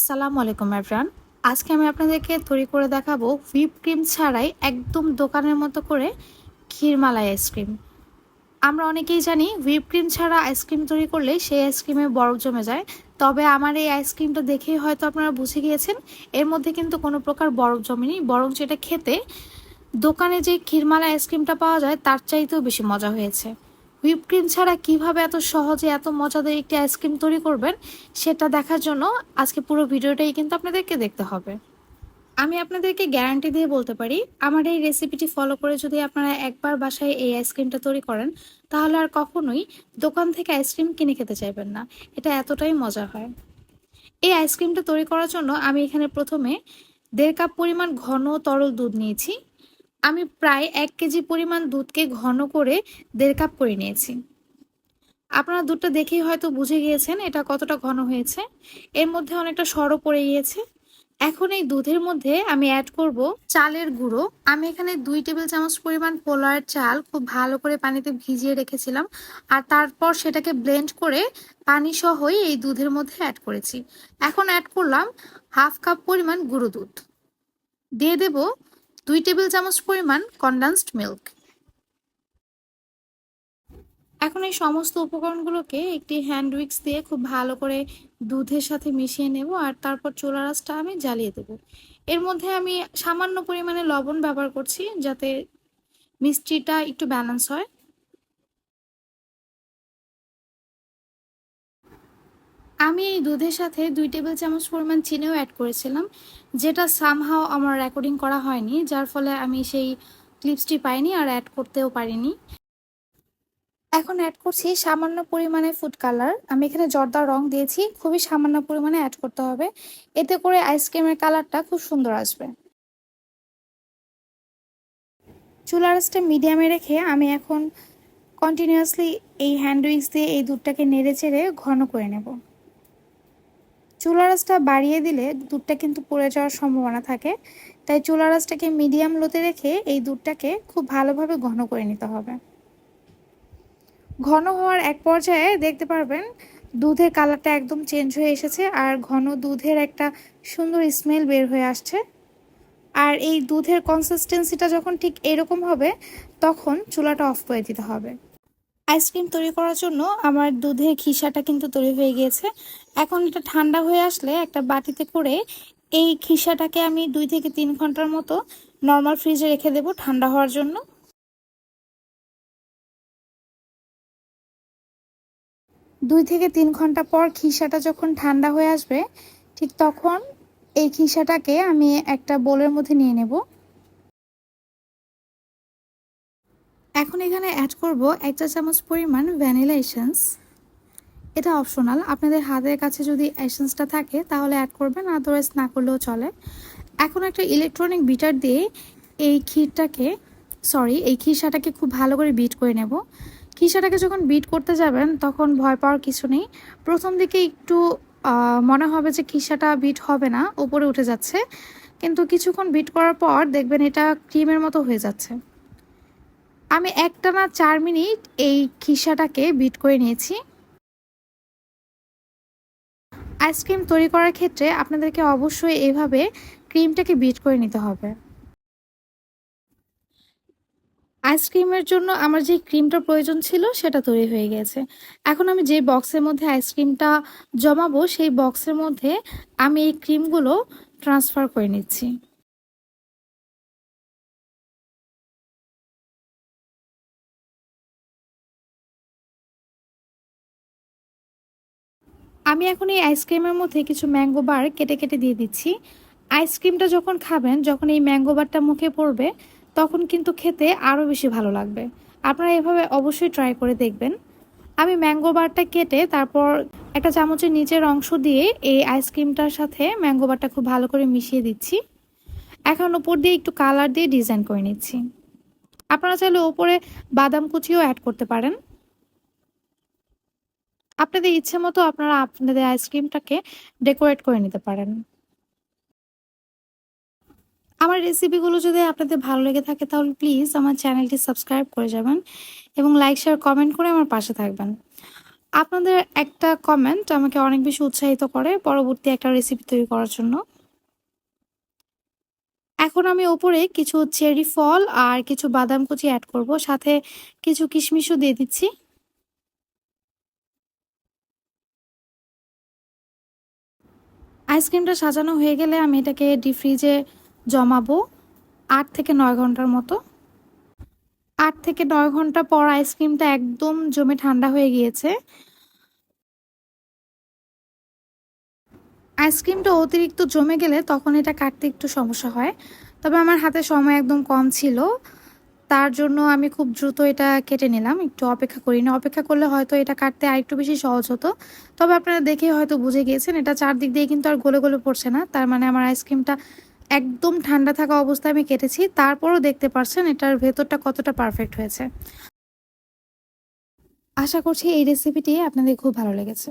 আসসালামু আলাইকুম এভরান আজকে আমি আপনাদেরকে তৈরি করে দেখাবো হুইপ ক্রিম ছাড়াই একদম দোকানের মতো করে ক্ষীরমালাই আইসক্রিম আমরা অনেকেই জানি হুইপ ক্রিম ছাড়া আইসক্রিম তৈরি করলে সেই আইসক্রিমে বরফ জমে যায়। তবে আমার এই আইসক্রিমটা দেখেই হয়তো আপনারা বুঝে গিয়েছেন, এর মধ্যে কিন্তু কোনো প্রকার বরফ জমেনি বরং যেটা খেতে দোকানে যে ক্ষীরমালাই আইসক্রিমটা পাওয়া যায়, তার চাইতেও বেশি মজা হয়েছে। হুইপ ক্রিম ছাড়া কীভাবে এত সহজে এত মজাদার একটি আইসক্রিম তৈরি করবেন সেটা দেখার জন্য আজকে পুরো ভিডিওটাই কিন্তু আপনাদেরকে দেখতে হবে। আমি আপনাদেরকে গ্যারান্টি দিয়ে বলতে পারি, আমার এই রেসিপিটি ফলো করে যদি আপনারা একবার বাসায় এই আইসক্রিমটা তৈরি করেন, তাহলে আর কখনোই দোকান থেকে আইসক্রিম কিনে খেতে চাইবেন না। এটা এতটাই মজা হয়। এই আইসক্রিমটা তৈরি করার জন্য আমি এখানে প্রথমে দেড় কাপ পরিমাণ ঘন তরল দুধ নিয়েছি। আমি প্রায় এক কেজি পরিমাণ দুধকে ঘন করে দেড় কাপ করে নিয়েছি। আপনারা দুধটা দেখেই হয়তো বুঝে গিয়েছেন এটা কতটা ঘন হয়েছে। এর মধ্যে অনেকটা সরও পড়ে গিয়েছে। এখন এই দুধের মধ্যে আমি অ্যাড করব চালের গুঁড়ো। আমি এখানে দুই টেবিল চামচ পরিমাণ পোলার চাল খুব ভালো করে পানিতে ভিজিয়ে রেখেছিলাম। আর তারপর সেটাকে ব্লেন্ড করে পানি সহই এই দুধের মধ্যে অ্যাড করেছি। এখন অ্যাড করলাম হাফ কাপ পরিমাণ গুঁড়ো দুধ। দিয়ে দেব দুই টেবিল চামচ পরিমাণ কনডেন্সড মিল্ক এখন এই সমস্ত উপকরণগুলোকে একটি হ্যান্ড উইক্স দিয়ে খুব ভালো করে দুধের সাথে মিশিয়ে নেব আর তারপর চোলা রাসটা আমি জ্বালিয়ে দেব। এর মধ্যে আমি সামান্য পরিমাণে লবণ ব্যবহার করছি যাতে মিষ্টিটা একটু ব্যালেন্স হয়। আমি এই দুধের সাথে দুই টেবিল চামচ পরিমাণ চিনিও অ্যাড করেছিলাম, যেটা সামহাও আমার রেকর্ডিং করা হয়নি, যার ফলে আমি সেই ক্লিপসটি পাইনি আর অ্যাড করতেও পারিনি। এখন অ্যাড করছি সামান্য পরিমাণে ফুড কালার আমি এখানে জর্দা রং দিয়েছি, খুবই সামান্য পরিমাণে অ্যাড করতে হবে। এতে করে আইসক্রিমের কালারটা খুব সুন্দর আসবে। চুলার আঁচটা মিডিয়ামে রেখে আমি এখন কন্টিনিউয়াসলি এই হ্যান্ড উইক্স দিয়ে এই দুধটাকে নেড়ে চেড়ে ঘন করে নেব। আঁচটা বাড়িয়ে দিলে দুধটা কিন্তু পড়ে যাওয়ার সম্ভাবনা থাকে। তাই আঁচটাকে মিডিয়াম লোতে রেখে এই দুধটাকে খুব ভালোভাবে ঘন করে নিতে হবে। ঘন হওয়ার এক পর্যায়ে দেখতে পারবেন দুধের কালারটা একদম চেঞ্জ হয়ে এসেছে আর ঘন দুধের একটা সুন্দর স্মেল বের হয়ে আসছে। আর এই দুধের কনসিস্টেন্সিটা যখন ঠিক এরকম হবে, তখন চুলাটা অফ করে দিতে হবে। আইসক্রিম তৈরি করার জন্য আমার দুধের খিসাটা কিন্তু তৈরি হয়ে গিয়েছে। এখন এটা ঠান্ডা হয়ে আসলে একটা বাটিতে করে এই খিসাটাকে আমি দুই থেকে তিন ঘণ্টার মতো নর্মাল ফ্রিজে রেখে দেবো ঠান্ডা হওয়ার জন্য। দুই থেকে তিন ঘণ্টা পর খিসাটা যখন ঠান্ডা হয়ে আসবে, ঠিক তখন এই খিসাটাকে আমি একটা বোলের মধ্যে নিয়ে নেব। এখন এখানে অ্যাড করব এক চা চামচ পরিমাণ ভ্যানিলা এসেন্স এটা অপশনাল আপনাদের হাতের কাছে যদি এসেন্সটা থাকে, তাহলে অ্যাড করবেন আদারওয়াইজ না করলেও চলে। এখন একটা ইলেকট্রনিক বিটার দিয়ে এই ক্ষীরটাকে সরি এই খিসাটাকে খুব ভালো করে বিট করে নেব। খিসাটাকে যখন বিট করতে যাবেন, তখন ভয় পাওয়ার কিছু নেই। প্রথম দিকে একটু মনে হবে যে খিসাটা বিট হবে না, উপরে উঠে যাচ্ছে। কিন্তু কিছুক্ষণ বিট করার পর দেখবেন এটা ক্রিমের মতো হয়ে যাচ্ছে। আমি একটা না চার মিনিট এই খিসাটাকে বিট করে নিয়েছি। আইসক্রিম তৈরি করার ক্ষেত্রে আপনাদেরকে অবশ্যই এভাবে ক্রিমটাকে বিট করে নিতে হবে। আইসক্রিমের জন্য আমার যে ক্রিমটা প্রয়োজন ছিল সেটা তৈরি হয়ে গেছে। এখন আমি যে বক্সের মধ্যে আইসক্রিমটা জমাবো, সেই বক্সের মধ্যে আমি এই ক্রিমগুলো ট্রান্সফার করে নিচ্ছি। আমি এখন এই আইসক্রিমের মধ্যে কিছু ম্যাঙ্গো বার কেটে কেটে দিয়ে দিচ্ছি। আইসক্রিমটা যখন খাবেন, যখন এই ম্যাঙ্গো বারটা মুখে পড়বে, তখন কিন্তু খেতে আরও বেশি ভালো লাগবে। আপনারা এভাবে অবশ্যই ট্রাই করে দেখবেন। আমি ম্যাঙ্গো বারটা কেটে তারপর একটা চামচের নিচের অংশ দিয়ে এই আইসক্রিমটার সাথে ম্যাঙ্গো বারটা খুব ভালো করে মিশিয়ে দিচ্ছি। এখন উপর দিয়ে একটু কালার দিয়ে ডিজাইন করে নিচ্ছি। আপনারা চাইলে ওপরে বাদাম কুচিও অ্যাড করতে পারেন। আপনাদের ইচ্ছে মতো আপনারা আপনাদের আইসক্রিমটাকে ডেকোরেট করে নিতে পারেন। আমার রেসিপিগুলো যদি আপনাদের ভালো লেগে থাকে তাহলে প্লিজ আমার চ্যানেলটি সাবস্ক্রাইব করে যাবেন এবং লাইক শেয়ার কমেন্ট করে আমার পাশে থাকবেন। আপনাদের একটা কমেন্ট আমাকে অনেক বেশি উৎসাহিত করে পরবর্তী একটা রেসিপি তৈরি করার জন্য। এখন আমি ওপরে কিছু চেরি ফল আর কিছু বাদাম কুচি অ্যাড করব, সাথে কিছু কিশমিশও দিয়ে দিচ্ছি। আইসক্রিমটা সাজানো হয়ে গেলে আমি এটাকে ডিপ ফ্রিজে জমাবো আট থেকে নয় ঘণ্টার মতো। আট থেকে নয় ঘণ্টা পর আইসক্রিমটা একদম জমে ঠান্ডা হয়ে গিয়েছে। আইসক্রিমটা অতিরিক্ত জমে গেলে তখন এটা কাটতে একটু সমস্যা হয়। তবে আমার হাতে সময় একদম কম ছিল। তার জন্য আমি খুব দ্রুত এটা কেটে নিলাম। একটু অপেক্ষা করি না অপেক্ষা করলে হয়তো এটা কাটতে আর একটু বেশি সহজ হতো। তবে আপনারা দেখে হয়তো বুঝে গিয়েছেন, এটা চারদিক দিয়ে কিন্তু আর গোলে গোলে পড়ছে না। তার মানে আমার আইসক্রিমটা একদম ঠান্ডা থাকা অবস্থায় আমি কেটেছি। তারপরও দেখতে পারছেন, এটার ভেতরটা কতটা পারফেক্ট হয়েছে। আশা করছি এই রেসিপিটি আপনাদের খুব ভালো লেগেছে।